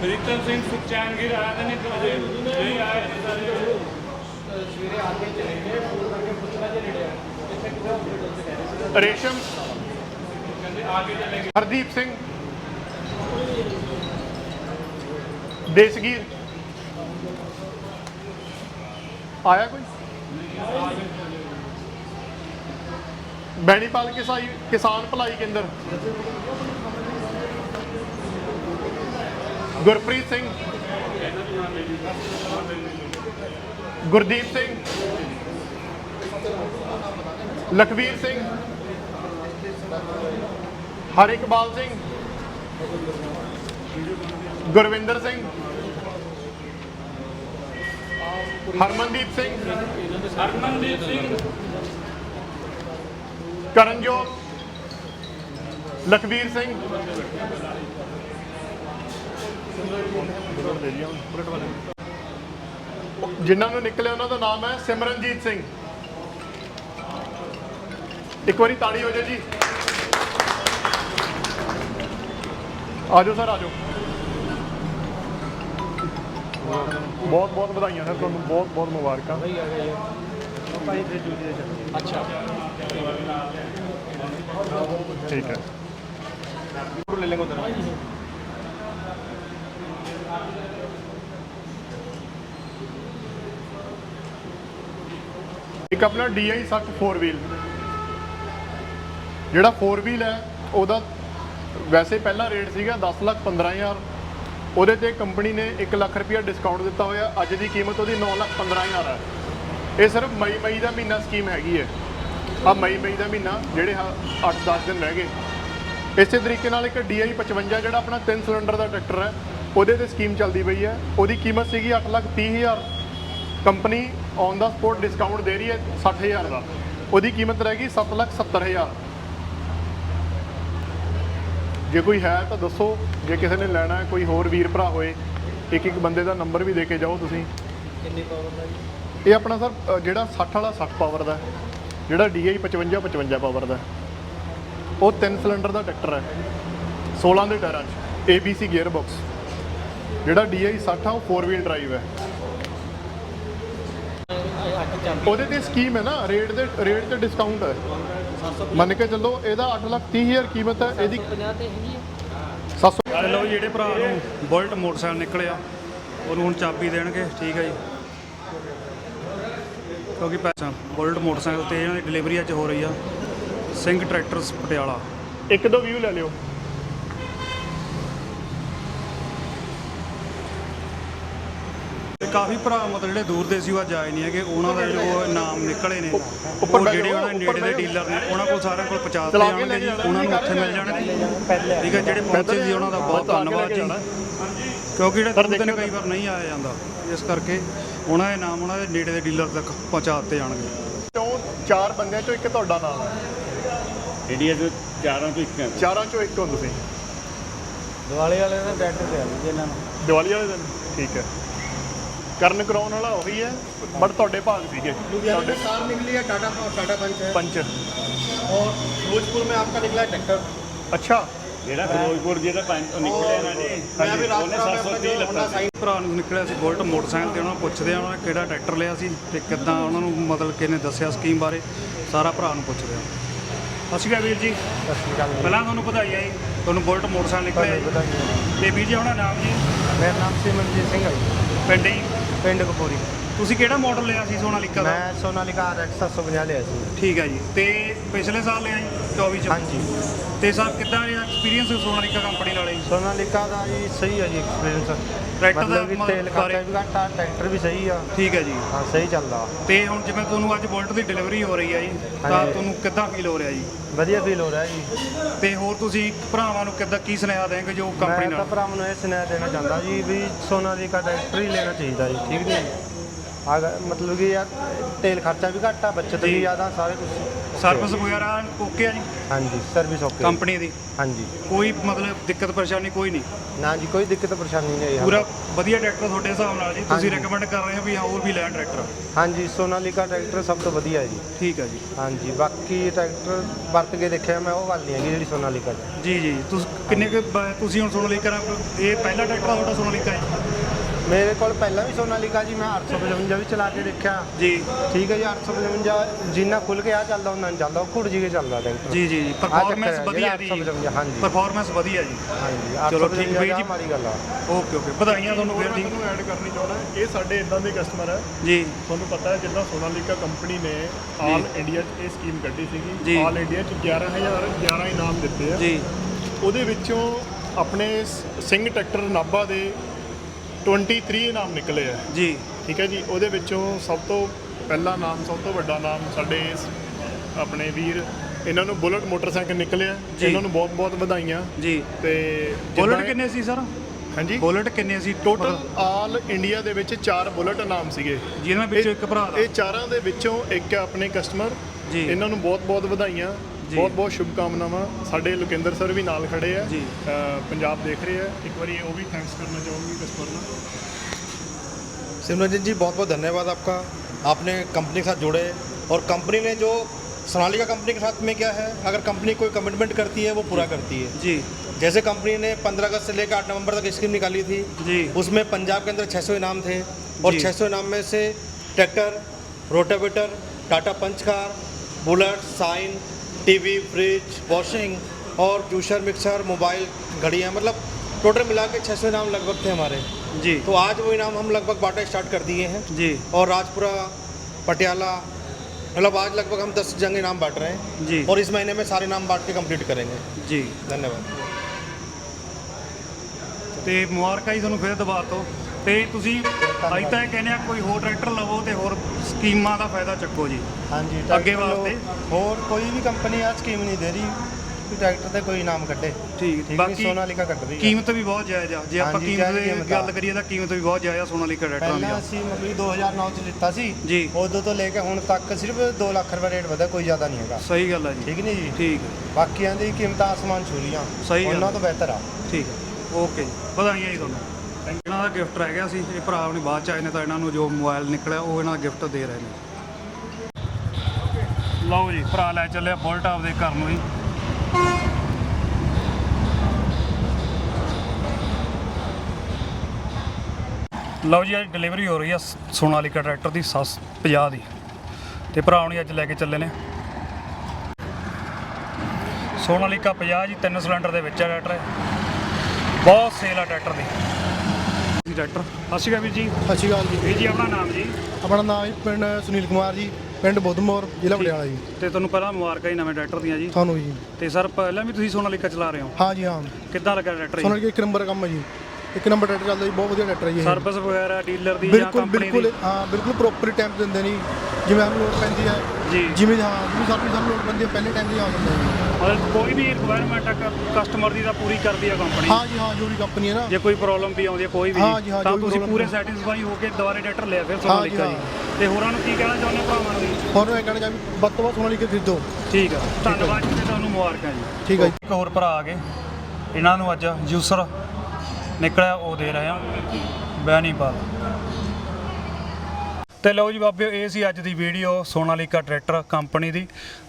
ਪ੍ਰੀਤਮ ਸਿੰਘ ਸੁਖਚੈਨਗਿਰ ਆਇਆ ਤਾਂ ਨਹੀਂ ਵਜੇ ਨਹੀਂ ਆਇਆ ਜੀ ਸਾਰੇ ਸਵੇਰੇ ਆ ਕੇ ਚਲੇ ਗਏ ਫੋਨ ਕਰਕੇ ਪੁੱਛਣਾ ਜੇ ਨੇੜੇ ਆ ਇੱਥੇ ਕਿਹੜਾ ਹਸਪੀਟਲ ਚ ਕਹਿ ਰਹੇ ਰੇਸ਼ਮ ਕਹਿੰਦੇ ਆ ਕੇ ਚਲੇ ਗਏ ਹਰਦੀਪ ਸਿੰਘ ਦੇਸਗੀਰ ਆਇਆ ਕੋਈ ਬੈਣੀਪਾਲ ਕਿਸਾਈ ਕਿਸਾਨ ਭਲਾਈ ਕੇਂਦਰ ਗੁਰਪ੍ਰੀਤ ਸਿੰਘ। ਗੁਰਦੀਪ ਸਿੰਘ। ਲਖਵੀਰ ਸਿੰਘ। ਹਰ ਇਕਬਾਲ ਸਿੰਘ। ਗੁਰਵਿੰਦਰ ਸਿੰਘ। ਹਰਮਨਦੀਪ ਸਿੰਘ। ਹਰਮਨਦੀਪ ਸਿੰਘ। ਕਰਨਜੋਤ। ਲਖਵੀਰ ਸਿੰਘ। ਜਿਨ੍ਹਾਂ ਨੂੰ ਨਿਕਲਿਆ ਉਹਨਾਂ ਦਾ ਨਾਮ ਹੈ ਸਿਮਰਨਜੀਤ ਸਿੰਘ। ਇੱਕ ਵਾਰੀ ਤਾੜੀ ਹੋ ਜਾਏ ਜੀ। ਆਜੋ ਸਰ, ਆਜੋ। ਬਹੁਤ ਬਹੁਤ ਵਧਾਈਆਂ ਸਰ ਤੁਹਾਨੂੰ, ਬਹੁਤ ਬਹੁਤ ਮੁਬਾਰਕਾਂ। ਭਾਈ ਆ ਗਏ ਭਾਈ ਅੱਛਾ। ਠੀਕ ਹੈ। ਲੈ ਲੈਂਗੇ ਉਧਰ ਇੱਕ ਆਪਣਾ DI 60 4 ਵੀਲ ਜਿਹੜਾ 4 ਵੀਲ ਹੈ, ਉਹਦਾ ਵੈਸੇ ਪਹਿਲਾ ਰੇਟ ਸੀਗਾ 10 ਲੱਖ 15000 ਉਹਦੇ ਤੇ ਕੰਪਨੀ ਨੇ 1 ਲੱਖ ਰੁਪਇਆ ਡਿਸਕਾਊਂਟ ਦਿੱਤਾ ਹੋਇਆ। ਅੱਜ ਦੀ ਕੀਮਤ ਉਹਦੀ 9 ਲੱਖ 15000 ਹੈ। ਇਹ ਸਿਰਫ ਮਈ ਮਈ ਦਾ ਮਹੀਨਾ ਸਕੀਮ ਹੈਗੀ ਹੈ। ਆ ਮਈ ਮਈ ਦਾ ਮਹੀਨਾ, ਜਿਹੜੇ 8-10 ਦਿਨ ਰਹਿ ਗਏ। ਇਸੇ ਤਰੀਕੇ ਨਾਲ ਇੱਕ DI 55 ਜਿਹੜਾ ਆਪਣਾ 3 ਸਿਲੰਡਰ ਦਾ ਟਰੈਕਟਰ ਹੈ ਉਹਦੇ ਤੇ ਸਕੀਮ ਚੱਲਦੀ ਪਈ ਹੈ। ਉਹਦੀ ਕੀਮਤ ਸੀਗੀ 8 ਲੱਖ 30000 ਕੰਪਨੀ ਔਨ ਦਾ ਸਪੋਟ ਡਿਸਕਾਊਂਟ ਦੇ ਰਹੀ ਹੈ 60000 ਦਾ। ਉਹਦੀ ਕੀਮਤ ਰਹੇਗੀ 7 ਲੱਖ 70000 ਜੇ ਕੋਈ ਹੈ ਤਾਂ ਦੱਸੋ ਜੇ ਕਿਸੇ ਨੇ ਲੈਣਾ ਹੈ ਕੋਈ ਹੋਰ ਵੀਰ ਭਰਾ ਹੋਏ ਇੱਕ ਇੱਕ ਬੰਦੇ ਦਾ ਨੰਬਰ ਵੀ ਦੇ ਕੇ ਜਾਓ ਤੁਸੀਂ। ਕਿੰਨੀ ਪਾਵਰ ਦਾ ਜੀ? ਇਹ ਆਪਣਾ ਸਰ ਜਿਹੜਾ 60 ਵਾਲਾ 60 ਪਾਵਰ ਦਾ। ਜਿਹੜਾ DI 55 55 ਪਾਵਰ ਦਾ। ਉਹ ਤਿੰਨ ਸਿਲੰਡਰ ਦਾ ਟਰੈਕਟਰ ਹੈ। 16 ਦੇ ਟਾਇਰਾਂ 'ਚ। ABC ਗੀਅਰ ਬਾਕਸ ਜਿਹੜਾ DI 60 ਆ ਉਹ 4 ਵੀਲ ਡਰਾਈਵ ਹੈ। ਉਹਦੇ ਤੇ ਸਕੀਮ ਹੈ ਨਾ ਰੇਟ ਦੇ ਰੇਟ ਤੇ ਡਿਸਕਾਊਂਟ ਹੈ। 750 ਮੰਨ ਕੇ ਚੱਲੋ ਇਹਦਾ 8 ਲੱਖ 30 ਹਜ਼ਾਰ ਕੀਮਤ ਹੈ ਇਹਦੀ ਤੇ ਹੈਗੀ ਹੈ 700 ਤੇ ਲਓ ਜੀ, ਜਿਹੜੇ ਭਰਾ ਨੂੰ ਬੁਲਟ ਮੋਟਰਸਾਈਕਲ ਨਿਕਲਿਆ ਉਹਨੂੰ ਹੁਣ ਚਾਬੀ ਦੇਣਗੇ ਠੀਕ ਹੈ ਜੀ। ਕਿਉਂਕਿ ਪੈਸਾ ਬੁਲਟ ਮੋਟਰਸਾਈਕਲ ਤੇ ਇਹਨਾਂ ਦੀ ਡਿਲੀਵਰੀ ਅੱਜ ਹੋ ਰਹੀ ਆ ਸਿੰਘ ਟਰੈਕਟਰਸ ਪਟਿਆਲਾ। ਇੱਕ ਦੋ ਵਿਊ ਲੈ ਲਿਓ। ਕਾਫੀ ਭਰਾ ਮਤਲਬ ਜਿਹੜੇ ਦੂਰ ਦੇ ਸੀ ਉਹ ਅੱਜ ਆਏ ਨਹੀਂ ਹੈਗੇ। ਉਹਨਾਂ ਦਾ ਜੋ ਨਾਮ ਨਿਕਲੇ ਨੇ। ਉੱਪਰ ਜਿਹੜੇ ਉਹਨਾਂ ਦੇ ਨੇੜੇ ਦੇ। ਡੀਲਰ ਨੇ ਉਹਨਾਂ ਕੋਲ ਸਾਰਿਆਂ ਕੋਲ ਪਹੁੰਚਾ ਦਿੱਤੇ ਜਾਣਗੇ ਜੀ। ਉਹਨਾਂ ਨੂੰ ਉੱਥੇ ਮਿਲ ਜਾਣੇ ਨੇ ਠੀਕ ਹੈ ਜਿਹੜੇ ਪਹੁੰਚੇ ਸੀ ਉਹਨਾਂ ਦਾ ਬਹੁਤ ਧੰਨਵਾਦ ਜੀ। ਕਿਉਂਕਿ ਜਿਹੜੇ ਦੂਰ ਦੇ ਕਈ ਵਾਰ ਨਹੀਂ ਆਇਆ ਜਾਂਦਾ। ਇਸ ਕਰਕੇ ਉਹਨਾਂ ਦੇ ਨਾਮ ਉਹਨਾਂ ਦੇ ਨੇੜੇ ਦੇ ਡੀਲਰ ਤੱਕ ਪਹੁੰਚਾ ਦਿੱਤੇ ਜਾਣਗੇ। ਚੋਂ ਚਾਰ ਬੰਦਿਆਂ ਚੋਂ ਇੱਕ ਤੁਹਾਡਾ ਨਾਮ ਹੈ। ਇੰਡੀਆ ਦੇ ਚਾਰਾਂ ਤੋਂ ਇੱਕ ਹੈ। ਚਾਰਾਂ ਚੋਂ ਇੱਕ ਹੋ ਤੁਸੀਂ। ਦਿਵਾਲੀ ਵਾਲੇ ਦਾ ਟਰੈਕਟਰ ਲਿਆ ਜੀ ਇਹਨਾਂ ਨੂੰ। ਦੀਵਾਲੀ ਵਾਲੇ ਦਿਨ ਠੀਕ ਹੈ। ਕਰਨ ਕਰਾਉਣ ਵਾਲਾ ਉਹੀ ਹੈ ਬਟ ਤੁਹਾਡੇ ਭਾਗ ਸੀਗੇ ਤੁਹਾਡੇ कार निकली है टाटा टाटा पंच है ਪੰਚ और फिरोजपुर में आपका निकला है ट्रैक्टर ਅੱਛਾ ਜਿਹੜਾ ਫਿਰੋਜ਼ਪੁਰ ਜਿਹੜਾ ਪੰਜ ਉਹ ਨਿਕਲਿਆ ਨਾ ਜੀ मैं अभी ਉਹਨੇ राजपुरा में 730 अपना ਲੱਤਾਂ जो साइन ਭਰਾ ਨੂੰ ਨਿਕਲਿਆ ਸੀ ਬੁਲਟ ਮੋਟਰਸਾਈਕਲ ਤੇ ਉਹਨਾਂ ਨੂੰ ਪੁੱਛਦੇ ਆ ਉਹਨਾਂ ਨੇ ਕਿਹੜਾ ਟਰੈਕਟਰ ਲਿਆ ਸੀ ਤੇ ਕਿੱਦਾਂ ਉਹਨਾਂ ਨੂੰ ਮਤਲਬ ਕਿਹਨੇ ਦੱਸਿਆ ਸਕੀਮ ਬਾਰੇ ਸਾਰਾ ਭਰਾ ਨੂੰ ਪੁੱਛਦੇ ਆ ਸਤਿ ਸ਼੍ਰੀ ਅਕਾਲ ਵੀਰ ਜੀ ਪਹਿਲਾਂ ਤੁਹਾਨੂੰ ਵਧਾਈ ਆਈ ਤੁਹਾਨੂੰ ਬੁਲਟ ਮੋਟਰਸਾਈਕਲ ਨਿਕਲਿਆ ਜੀ ਤੇ ਵੀਰ ਜੀ ਆਪਣਾ ਨਾਮ ਜੀ ਮੇਰਾ ਨਾਮ ਸਿਮਰਨਜੀਤ ਸਿੰਘ ਹੈ ਜੀ, ਪਿੰਡ ਜੀ ਪਿੰਡ ਕਪੂਰੀ ਤੁਸੀਂ ਕਿਹੜਾ ਮਾਡਲ ਲਿਆ ਸੀ ਸੋਨਾਲੀਕਾ ਦਾ? ਮੈਂ ਸੋਨਾਲੀਕਾ RX 750 ਲਿਆ ਸੀ। ਠੀਕ ਹੈ ਜੀ। ਤੇ ਪਿਛਲੇ ਸਾਲ ਲਿਆ ਜੀ 24 ਚ ਹਾਂਜੀ। ਤੇ ਸਰ ਕਿੱਦਾਂ ਰਿਹਾ ਐਕਸਪੀਰੀਅੰਸ ਸੋਨਾਲੀਕਾ ਕੰਪਨੀ ਨਾਲ ਜੀ? ਸੋਨਾਲੀਕਾ ਦਾ ਜੀ ਸਹੀ ਹੈ ਜੀ ਐਕਸਪੀਰੀਅੰਸ ਟਰੈਕਟਰ ਦਾ ਮਤਲਬ ਕਿ ਮ- ਤੇਲ ਬਾਰੇ- ਖਰਚਾ ਵੀ ਘੱਟ ਆ ਟਰੈਕਟਰ ਵੀ ਸਹੀ ਆ। ਠੀਕ ਹੈ ਜੀ। ਹਾਂ ਸਹੀ ਚੱਲਦਾ। ਤੇ ਹੁਣ ਜਿਵੇਂ ਤੁਹਾਨੂੰ ਅੱਜ ਬੁਲਟ ਦੀ ਡਿਲੀਵਰੀ ਹੋ ਰਹੀ ਹੈ ਜੀ ਤਾਂ ਹਾਂਜੀ। ਤੁਹਾਨੂੰ ਕਿੱਦਾਂ ਫੀਲ ਹੋ ਰਿਹਾ ਜੀ? ਵਧੀਆ ਫੀਲ ਹੋ ਰਿਹਾ ਜੀ। ਤੇ ਹੋਰ ਤੁਸੀਂ ਭਰਾਵਾਂ ਨੂੰ ਕਿੱਦਾਂ ਕੀ ਸੁਨੇਹਾ ਦੇਣਗੇ ਜੋ ਕੰਪਨੀ ਮੈਂ ਤਾਂ ਨਾਲ? ਭਰਾਵਾਂ ਨੂੰ ਇਹ ਸੁਨੇਹਾ ਦੇਣਾ ਚਾਹੁੰਦਾ ਜੀ ਵੀ ਸੋਨਾਲੀਕਾ ਟਰੈਕਟਰ ਹੀ ਲੈਣਾ ਚਾਹੀਦਾ ਜੀ ਠੀਕ ਨਹੀਂ? ਅਗਰ ਮਤਲਬ ਕਿ ਯਾਰ ਤੇਲ ਖਰਚਾ ਵੀ ਘੱਟ ਆ ਬੱਚਤ ਜੀ। ਵੀ ਜ਼ਿਆਦਾ ਸਾਰੇ ਕੁਝ ਸਰਵਿਸ ਵਗੈਰਾ ਓਕੇ ਆ ਜੀ। ਹਾਂਜੀ ਸਰਵਿਸ ਓਕੇ ਕੰਪਨੀ ਦੀ। ਹਾਂਜੀ। ਕੋਈ ਮਤਲਬ ਦਿੱਕਤ ਪਰੇਸ਼ਾਨੀ ਕੋਈ ਨਹੀਂ। ਨਾ ਜੀ ਕੋਈ ਦਿੱਕਤ ਪਰੇਸ਼ਾਨੀ ਨਹੀਂ ਆਈ ਪੂਰਾ ਵਧੀਆ ਟਰੈਕਟਰ ਤੁਹਾਡੇ ਹਿਸਾਬ ਨਾਲ ਜੀ। ਤੁਸੀਂ। ਰეკਮੈਂਡ ਕਰ ਰਹੇ ਹੋ ਵੀ ਹੋਰ ਵੀ ਲੈਣ ਟਰੈਕਟਰ ਹਾਂਜੀ ਸੋਨਾਲੀਕਾ ਟਰੈਕਟਰ ਸਭ ਤੋਂ ਵਧੀਆ ਹੈ ਜੀ। ਠੀਕ ਹੈ ਜੀ। ਹਾਂਜੀ ਬਾਕੀ ਟਰੈਕਟਰ ਵਰਤ ਕੇ ਦੇਖਿਆ ਮੈਂ ਉਹ ਗੱਲ ਨਹੀਂ ਹੈਗੀ ਜਿਹੜੀ ਸੋਨਾਲੀਕਾ ਦੀ ਜੀ ਜੀ ਤੁਸੀਂ ਕਿੰਨੇ ਕੁ ਬ- ਤੁਸੀਂ ਹੁਣ ਸੋਨਾਲੀਕਾ ਇਹ ਪਹਿਲਾ ਟਰੈਕਟਰ ਆ ਤੁਹਾਡਾ ਸੋਨਾਲੀਕਾ ਹੈ ਮੇਰੇ ਕੋਲ ਪਹਿਲਾਂ ਵੀ ਸੋਨਾਲੀਕਾ ਜੀ ਮੈਂ 855 ਵੀ ਚਲਾ ਕੇ ਦੇਖਿਆ। ਜੀ। ਠੀਕ ਹੈ ਜੀ 855 ਜਿੰਨਾ ਖੁੱਲ ਕੇ ਆ ਚੱਲਦਾ ਉਹਨਾਂ ਨਹੀਂ ਚੱਲਦਾ ਉਹ ਘੁੱਟ ਜੀ ਕੇ ਚੱਲਦਾ ਟਰੈਕਟਰ ਜੀ ਜੀ ਜੀ। ਪਰਫਾਰਮੈਂਸ ਵਧੀਆ ਦੀ 855 ਹਾਂਜੀ। ਪਰਫਾਰਮੈਂਸ ਵਧੀਆ ਜੀ। ਹਾਂਜੀ ਚਲੋ ਠੀਕ 855 ਵੀਰ ਜੀ। ਮਾਰੀ ਗੱਲ ਆ। Okay okay. ਵਧਾਈਆਂ ਤੁਹਾਨੂੰ ਫਿਰ ਜੀ। ਤੁਹਾਨੂੰ ਐਡ ਕਰਨੀ ਚਾਹੁੰਦਾ ਇਹ ਸਾਡੇ ਇਦਾਂ ਦੇ ਕਸਟਮਰ ਹੈ ਜੀ। ਤੁਹਾਨੂੰ ਪਤਾ ਹੈ ਜਿੱਦਾਂ ਸੋਨਾਲੀਕਾ ਕੰਪਨੀ ਨੇ ਆਲ ਇੰਡੀਆ 'ਚ ਇਹ ਸਕੀਮ ਕੱਢੀ ਜੀ। ਸੀਗੀ ਆਲ ਇੰਡੀਆ 'ਚ 11000 11 ਇਨਾਮ ਦਿੱਤੇ ਆ। ਜੀ। ਉਹਦੇ ਵਿੱਚੋਂ ਆਪਣੇ ਸਿੰਘ ਟਰੈਕਟਰ ਨਾਭਾ ਦੇ 23 ਇਨਾਮ ਨਿਕਲੇ ਆ। ਜੀ। ਠੀਕ ਹੈ ਜੀ ਉਹਦੇ ਵਿੱਚੋਂ ਸਭ ਤੋਂ ਪਹਿਲਾ ਨਾਮ ਸਭ ਤੋਂ ਵੱਡਾ ਨਾਮ ਸਾਡੇ ਇਸ ਆਪਣੇ ਵੀਰ ਇਹਨਾਂ ਨੂੰ ਬੁਲਟ ਮੋਟਰਸਾਈਕਲ ਨਿਕਲਿਆ ਜੀ। ਇਹਨਾਂ ਨੂੰ ਬਹੁਤ ਬਹੁਤ ਵਧਾਈਆਂ। ਜੀ। ਤੇ ਬੁਲਟ ਜਿੱਦਾਂ ਕਿੰਨੇ ਸੀ ਸਰ? ਹਾਂਜੀ? ਬੁਲਟ ਕਿੰਨੇ ਸੀ? ਟੋਟਲ ਆਲ ਇੰਡੀਆ ਦੇ ਵਿੱਚ ਚਾਰ ਬੁਲਟ ਇਨਾਮ ਸੀਗੇ। ਜਿਹਨਾਂ ਵਿੱਚੋਂ ਇੱਕ ਭਰਾ ਦਾ। ਇਹ ਚਾਰਾਂ ਦੇ ਵਿੱਚੋਂ ਇੱਕ ਹੈ ਆਪਣੇ ਕਸਟਮਰ ਜੀ। ਇਹਨਾਂ ਨੂੰ ਬਹੁਤ ਬਹੁਤ ਵਧਾਈਆਂ। ਬਹੁਤ ਬਹੁਤ ਸ਼ੁਭ ਕਾਮਨਾਵਾਂ ਸਾਡੇ ਲੁਕਿੰਦਰ ਸਰ ਵੀ ਨਾਲ ਖੜੇ ਆ ਜੀ। ਅ, ਪੰਜਾਬ ਦੇਖ ਰਹੇ ਆ ਇੱਕ ਵਾਰੀ ਉਹ ਵੀ ਥੈਂਕਸ ਕਰਨਾ ਚਾਹੂੰਗੀ ਕਸਟਮਰ ਨੂੰ सिमरनजीत जी बहुत बहुत धन्यवाद आपका आपने कंपनी के साथ जुड़े और कंपनी ने जो सोनालिका कंपनी के साथ में क्या है अगर कंपनी कोई कमिटमेंट करती है वो पूरा करती है जी जैसे कंपनी ने 15 अगस्त से लेकर 8 नवंबर तक स्कीम निकाली थी जी उसमें पंजाब के अंदर 600 इनाम थे और जी। 600 इनाम में से tractor rotavator Tata Punch car Bullet sign TV fridge washing और जूसर मिक्सर मोबाइल घड़ियाँ मतलब टोटल मिला के 600 इनाम लगभग थे हमारे जी तो आज वो इनाम हम लगभग बांटना स्टार्ट कर दिए हैं जी और राजपुरा पटियाला मतलब आज लगभग हम दस जंग इनाम बांट रहे हैं जी और इस महीने में सारे इनाम बांट के कंप्लीट करेंगे जी धन्यवाद ਤੇ ਮੁਬਾਰਕਾਂ ਜੀ ਤੁਹਾਨੂੰ ਫਿਰ ਦੁਬਾਰਾ ਤੋਂ ਤੇ ਤੁਸੀਂ ਅੱਜ ਤਾਂ ਇਹ ਕਹਿੰਦੇ ਆ ਕੋਈ ਹੋਰ ਟਰੈਕਟਰ ਲਵੋ ਤੇ ਹੋਰ ਸਕੀਮਾਂ ਦਾ ਫਾਇਦਾ ਚੱਕੋ ਜੀ। ਹਾਂਜੀ ਅੱਗੇ ਲਓ। ਵਾਸਤੇ? ਹੋਰ ਕੋਈ ਵੀ ਕੰਪਨੀ ਆ ਸਕੀਮ ਨਹੀਂ ਦੇ ਰਹੀ। ਕਿ ਟਰੈਕਟਰ ਤੇ ਕੋਈ ਨਾਮ ਕੱਢੇ। ਠੀਕ ਠੀਕ ਬਾਕੀ ਸੋਨਾਲੀਕਾ ਕੱਢ ਰਹੀ ਹੈ ਕੀਮਤ ਵੀ ਬਹੁਤ ਜਾਇਜ਼ ਆ। ਜੇ ਆਪਾਂ ਹਾਂਜੀ, ਕੀਮਤ ਜਾਇਜ਼ ਦੀ ਕੀਮਤ ਆ। ਗੱਲ ਕਰੀਏ ਤਾਂ ਕੀਮਤ ਵੀ ਬਹੁਤ ਜਾਇਜ਼ ਆ ਸੋਨਾਲੀਕਾ ਟਰੈਕਟਰਾਂ ਦੀ ਪਹਿਲਾਂ ਅਸੀਂ ਮਤਲਬ ਕਿ 2009 ਚ ਲਿੱਤਾ ਸੀ। ਜੀ। ਉਦੋਂ ਤੋਂ ਲੈ ਕੇ ਹੁਣ ਤੱਕ ਸਿਰਫ 2 ਲੱਖ ਰੁਪਏ ਰੇਟ ਵਧਿਆ ਕੋਈ ਜ਼ਿਆਦਾ ਨਹੀਂ ਹੈਗਾ। ਸਹੀ ਗੱਲ ਆ ਜੀ। ਠੀਕ ਨਹੀਂ ਜੀ? ਠੀਕ। ਹੈ ਬਾਕੀਆਂ ਦੀ ਕੀਮਤਾਂ ਆਸਮਾਨ ਛੂਲੀਆਂ ਸਹੀ ਗੱਲ। ਉਹਨਾਂ ਤੋਂ ਬਿਹਤਰ ਆ। ਠੀਕ ਹੈ ਓਕੇ ਜੀ। ਵਧਾਈਆਂ ਜੀ ਤੁਹਾਨੂੰ। ਇਹਨਾਂ ਦਾ ਗਿਫਟ ਰਹਿ ਗਿਆ ਸੀ, ਇਹ ਭਰਾ ਆਪਣੀ ਬਾਅਦ ਚ ਆਏ ਨੇ ਤਾਂ ਇਹਨਾਂ ਨੂੰ ਜੋ ਮੋਬਾਈਲ ਨਿਕਲਿਆ, ਉਹ ਇਹਨਾਂ ਦਾ ਗਿਫਟ ਦੇ ਰਹੇ ਨੇ। ਲਓ ਜੀ, ਭਰਾ ਲੈ ਚੱਲਿਆ ਬੁਲਟ ਆਪਦੇ ਘਰ ਨੂੰ ਜੀ। ਲਓ ਜੀ, ਅੱਜ ਡਿਲੀਵਰੀ ਹੋ ਰਹੀ ਆ ਸ- ਸੋਨਾਲੀਕਾ ਟਰੈਕਟਰ ਦੀ 750 ਦੀ। ਤੇ ਭਰਾ ਹੁਣੀ ਅੱਜ ਲੈ ਕੇ ਚੱਲੇ ਨੇ। ਸੋਨਾਲੀਕਾ 50 ਜੀ, ਤਿੰਨ ਸਿਲੰਡਰ ਦੇ ਵਿੱਚ ਆ ਟਰੈਕਟਰ। ਬਹੁਤ ਸੇਲ ਆ ਟਰੈਕਟਰ ਦੀ। ਜੀ ਟਰੈਕਟਰ ਸਤਿ ਸ਼੍ਰੀ ਅਕਾਲ ਵੀਰ ਜੀ। ਸਤਿ ਸ਼੍ਰੀ ਅਕਾਲ ਜੀ। ਵੀਰ ਜੀ ਆਪਣਾ ਨਾਮ ਜੀ? ਆਪਣਾ ਨਾਮ ਹੈ ਪਿੰਡ ਸੁਨੀਲ ਕੁਮਾਰ ਜੀ ਪਿੰਡ ਬੁੱਧਮੋਰ ਜ਼ਿਲ੍ਹਾ ਪਟਿਆਲਾ ਜੀ। ਤੇ ਤੁਹਾਨੂੰ ਪਹਿਲਾਂ ਮੁਬਾਰਕਾਂ ਜੀ ਨਵੇਂ ਟਰੈਕਟਰ ਦੀਆਂ ਜੀ। ਤੁਹਾਨੂੰ ਜੀ। ਤੇ ਸਰ ਪਹਿਲਾਂ ਵੀ ਤੁਸੀਂ ਸੋਨਾਲੀਕਾ ਚਲਾ ਰਹੇ ਹੋ? ਹਾਂ ਜੀ ਹਾਂ। ਕਿੱਦਾਂ ਲੱਗਾ ਟਰੈਕਟਰ ਸੋਨਾਲ ਜੀ? ਕੀ ਇੱਕ ਨੰਬਰ ਕੰਮ ਹੈ ਜੀ। ਇੱਕ ਨੰਬਰ ਟਰੈਕਟਰ ਚੱਲਦਾ ਜੀ ਬਹੁਤ ਵਧੀਆ ਟਰੈਕਟਰ ਹੈ ਜੀ ਇਹ। ਸਰਵਿਸ ਵਗੈਰਾ ਡੀਲਰ ਦੀ ਜਾਂ ਬਿਲਕੁਲ ਕੰਪਨੀ ਬਿਲਕੁਲ ਦੀ ਹਾਂ ਬਿਲਕੁਲ ਪ੍ਰੋਪਰ ਟਾਈਮ ਤੇ ਦਿੰਦੇ ਨਹੀਂ ਜਿਵੇਂ ਸਾਨੂੰ ਲੋਡ ਪੈਂਦੀ ਹੈ। ਜੀ। ਜਿਵੇਂ ਹਾਂ ਜਿਵੇਂ ਸਾਨੂੰ ਸਾਨੂੰ ਲੋਡ ਪੈਂਦੀ ਹੈ ਪਹਿਲੇ ਟਾਈਮ ਤੇ ਆ ਜਾਂਦਾ ਜੀ। ਮਤਲਬ ਕੋਈ ਵੀ ਰਿਕੁਆਇਰਮੈਂਟ ਕਸਟਮਰ ਦੀ ਤਾਂ ਪੂਰੀ ਕਰਦੀ ਆ ਕੰਪਨੀ ਹਾਂ ਜੀ ਹਾਂ ਜੋ ਵੀ ਕੰਪਨੀ ਹੈ ਨਾ। ਜੇ ਕੋਈ ਪ੍ਰੋਬਲਮ ਵੀ ਆਉਂਦੀ ਹੈ ਕੋਈ ਵੀ। ਹਾਂ ਜੀ, ਹਾਂ, ਤਾਂ ਜੋ ਵੀ ਤੁਸੀਂ problem ਪੂਰੇ ਹੈ। ਸੈਟੀਸਫਾਈ ਹੋ ਕੇ ਦੁਬਾਰੇ ਟਰੈਕਟਰ ਲਿਆ ਫਿਰ ਹਾਂ ਜੀ, ਹਾਂ। ਜੀ। ਤੇ ਹੋਰਾਂ ਨੂੰ ਕੀ ਕਹਿਣਾ ਚਾਹੁੰਦੇ ਹੋ ਭਰਾਵਾਂ ਨੂੰ ਜੀ? ਹੋਰ ਮੈਂ ਕਹਿਣਾ ਚਾਹੁੰਦਾ ਵੱਧ ਤੋਂ ਵੱਧ ਸੋਨਾਲੀ ਕੇ ਖਰੀਦੋ। ਠੀਕ ਆ। ਧੰਨਵਾਦ ਜੀ ਤੇ ਤੁਹਾਨੂੰ ਮੁਬਾਰਕਾਂ ਜੀ। ਠੀਕ ਹੈ ਜੀ। ਇੱਕ ਹੋਰ ਭਰਾ ਆ ਗਏ। ਇਹਨਾਂ ਨੂੰ ਅੱਜ ਜੂਸਰ ਨਿਕਲਿਆ, ਉਹ ਦੇ ਰਹੇ ਆ। ਬੈਨੀਪਾਲ ਤੇ ਲਓ ਜੀ ਬਾਬਿਓ, ਇਹ ਸੀ ਅੱਜ ਦੀ ਵੀਡੀਓ ਸੋਨਾਲੀਕਾ ਟਰੈਕਟਰ ਕੰਪਨੀ ਦੀ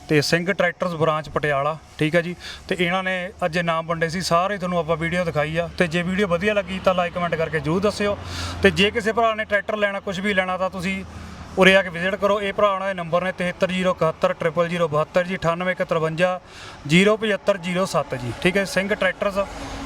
ਤੇ ਸਿੰਘ ਟਰੈਕਟਰਸ ਬ੍ਰਾਂਚ ਪਟਿਆਲਾ, ਠੀਕ ਹੈ ਜੀ? ਤੇ ਇਹਨਾਂ ਨੇ ਅੱਜ ਨਾਮ ਵੰਡੇ ਸੀ, ਸਾਰੇ ਤੁਹਾਨੂੰ ਆਪਾਂ ਵੀਡੀਓ ਦਿਖਾਈ ਆ। ਤੇ ਜੇ ਵੀਡੀਓ ਵਧੀਆ ਲੱਗੀ ਤਾਂ ਲਾਈਕ ਕਮੈਂਟ ਕਰਕੇ ਜਰੂਰ ਦੱਸਿਓ। ਤੇ ਜੇ ਕਿਸੇ ਭਰਾ ਨੇ ਟਰੈਕਟਰ ਲੈਣਾ ਕੁਝ ਵੀ ਲੈਣਾ ਤਾਂ ਤੁਸੀਂ ਉਰੇ ਆ ਕੇ ਵਿਜ਼ਿਟ ਕਰੋ। ਇਹ ਭਰਾ ਉਹਨਾਂ ਦੇ ਨੰਬਰ ਨੇ 7307100072 ਜੀ 9851 07507 ਜੀ। ਠੀਕ ਹੈ ਸਿੰਘ ਟਰੈਕਟਰਸ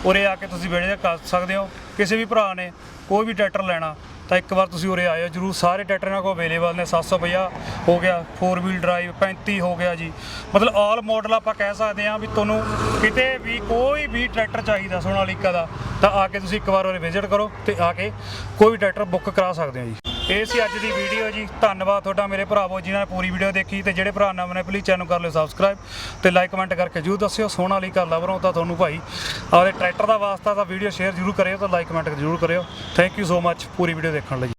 ਉਰੇ ਆ ਕੇ ਤੁਸੀਂ ਵਿਜ਼ਿਟ ਕਰ ਸਕਦੇ ਹੋ। ਕਿਸੇ ਵੀ ਭਰਾ ਨੇ ਕੋਈ ਵੀ ਟਰੈਕਟਰ ਲੈਣਾ, ਤਾਂ ਇੱਕ ਵਾਰ ਤੁਸੀਂ ਉਰੇ ਆਇਓ ਜਰੂਰ। ਸਾਰੇ ਟਰੈਕਟਰ ਇਹਨਾਂ ਕੋਲ ਅਵੇਲੇਬਲ ਨੇ 750 ਹੋ ਗਿਆ 4 ਵੀਲ ਡਰਾਈਵ 35 ਹੋ ਗਿਆ ਜੀ। ਮਤਲਬ ਆਲ ਮਾਡਲ ਆਪਾਂ ਕਹਿ ਸਕਦੇ ਹਾਂ ਵੀ ਤੁਹਾਨੂੰ ਕਿਤੇ ਵੀ ਕੋਈ ਵੀ ਟਰੈਕਟਰ ਚਾਹੀਦਾ ਸੋਨਾਲੀਕਾ ਦਾ, ਤਾਂ ਆ ਕੇ ਤੁਸੀਂ ਇੱਕ ਵਾਰ ਉਰੇ ਵਿਜ਼ਿਟ ਕਰੋ ਤੇ ਆ ਕੇ ਕੋਈ ਵੀ ਟਰੈਕਟਰ ਬੁੱਕ ਕਰਾ ਸਕਦੇ ਹੋ ਜੀ। ਇਹ ਸੀ ਅੱਜ ਦੀ ਵੀਡੀਓ ਜੀ। ਧੰਨਵਾਦ ਤੁਹਾਡਾ ਮੇਰੇ ਭਰਾਵੋ ਜਿਨ੍ਹਾਂ ਨੇ ਪੂਰੀ ਵੀਡੀਓ ਦੇਖੀ ਤੇ ਜਿਹੜੇ ਭਰਾ ਨਵੇਂ ਨੇ ਪਲੀਜ਼ ਚੈਨਲ ਕਰ ਲਿਓ ਸਬਸਕ੍ਰਾਈਬ ਤੇ ਲਾਈਕ ਕਮੈਂਟ ਕਰਕੇ ਜਰੂਰ ਦੱਸਿਓ। ਸੋਹਣਾ ਲਈ ਸੋਨਾਲੀਕਾ ਲਵਰੋਂ ਤਾਂ ਤੁਹਾਨੂੰ ਭਾਈ। ਆਪਦੇ ਟਰੈਕਟਰ ਦਾ ਵਾਸਤਾ ਤਾਂ ਵੀਡੀਓ ਸ਼ੇਅਰ ਜਰੂਰ ਕਰਿਓ ਤੇ ਲਾਈਕ ਕਮੈਂਟ ਜਰੂਰ ਕਰਿਓ। ਥੈਂਕ ਯੂ ਸੋ ਮੱਚ ਪੂਰੀ ਵੀਡੀਓ ਦੇਖਣ ਲਈ।